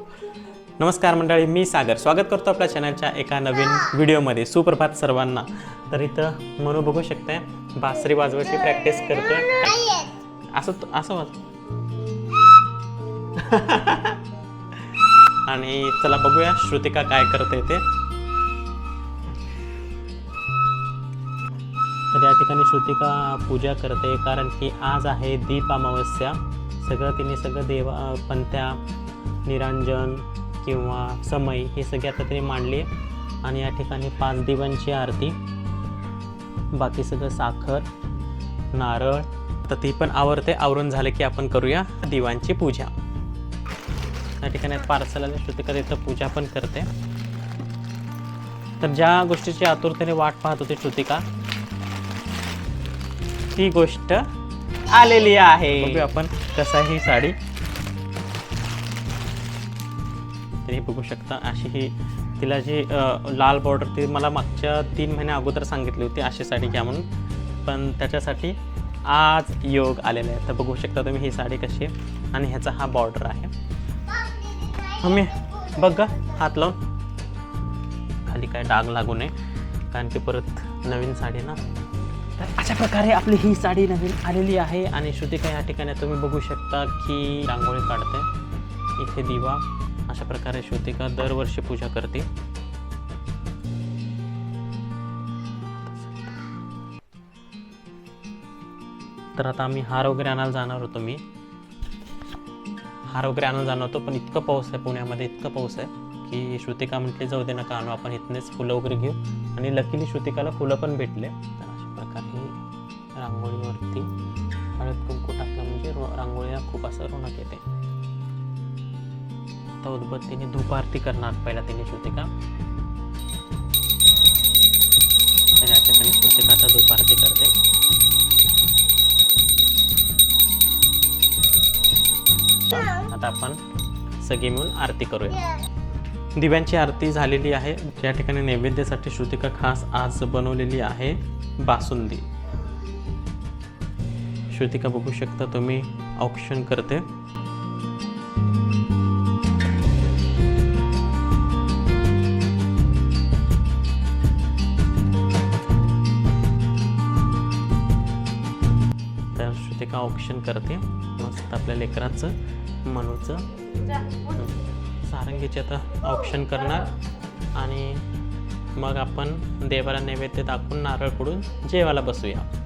नमस्कार मंडळी मी सागर. स्वागत करतो आपल्या चॅनलच्या एका नवीन व्हिडिओमध्ये सुप्रभात सर्वांना. तर इथं मनू बघू शकताय बासरी वाजवायची प्रॅक्टिस करतोय. असं असं वाज आणि चला बघूया श्रुतिका काय करते ते. तर या ठिकाणी श्रुतिका पूजा करते कारण की आज आहे दीप अमावस्या. सगळं तिने सगळं देवा पंत्या निरांजन किंवा समय हे सगळे आता त्यांनी मांडली. आहे आणि या ठिकाणी पाच दिवांची आरती. बाकी सगळं साखर नारळ. तर ती पण आवरते. आवरून झालं की आपण करूया दिवांची पूजा. या ठिकाणी पार्सलाने श्रुतिकथेचं श्रुतिका पूजा पण करते. तर ज्या गोष्टीची आतुरतेने वाट पाहत होती श्रुतिका ती गोष्ट आलेली आहे. आपण कसं ही साडी तरी बघू शकता. अशी ही तिला जी लाल बॉर्डर ती मला मागच्या तीन महिन्या अगोदर सांगितली होती अशी साडी घ्या म्हणून. पण त्याच्यासाठी आज योग आलेला आहे. तर बघू शकता तुम्ही ही साडी कशी आहे. आणि ह्याचा हा बॉर्डर आहे. मम्मी बघ ग हात लावून. खाली काय डाग लागू नये. कारण की परत नवीन साडी ना. तर अशा प्रकारे आपली ही साडी नवीन आलेली आहे. आणि श्रुतिका या ठिकाणी तुम्ही बघू शकता की रांगोळी काढते. इथे दिवा. अशा प्रकारे श्रुतिका दरवर्षी पूजा करते. तर आता आम्ही हार वगैरे आणायला जाणार होतो मी. हार वगैरे आणायला जाणार होतो पण इतकं पाऊस आहे पुण्यामध्ये इतकं पाऊस आहे की श्रुतिका म्हटली जाऊ दे नका आणू आपण इथनेच फुलं वगैरे घेऊ. आणि लकीली श्रुतिकाला फुलं पण भेटले. तर अशा प्रकारे रांगोळीवरती हळद कुंकू टाकलं म्हणजे रांगोळीला खूप असं रोनक येते. आता उदबत्तीने धूप आरती करणार. पहिला तिने श्रुतिका. तर या ठिकाणी श्रुतिका आता धूप आरती करते. आता आपण सगळी मिळून आरती करूया. दिव्यांची आरती झालेली आहे. या ठिकाणी नैवेद्यासाठी श्रुतिका खास आज बनवलेली आहे बासुंदी. श्रुतिका बघू शकता तुम्ही औक्षण करते. का ऑप्शन करते? मस्त आपल्या लेकराचं मनूचं. सारंगीचे आता ऑप्शन करणार. आणि मग आपण देवाला नैवेद्य दाखवून नारळ फोडून जेवायला बसूया.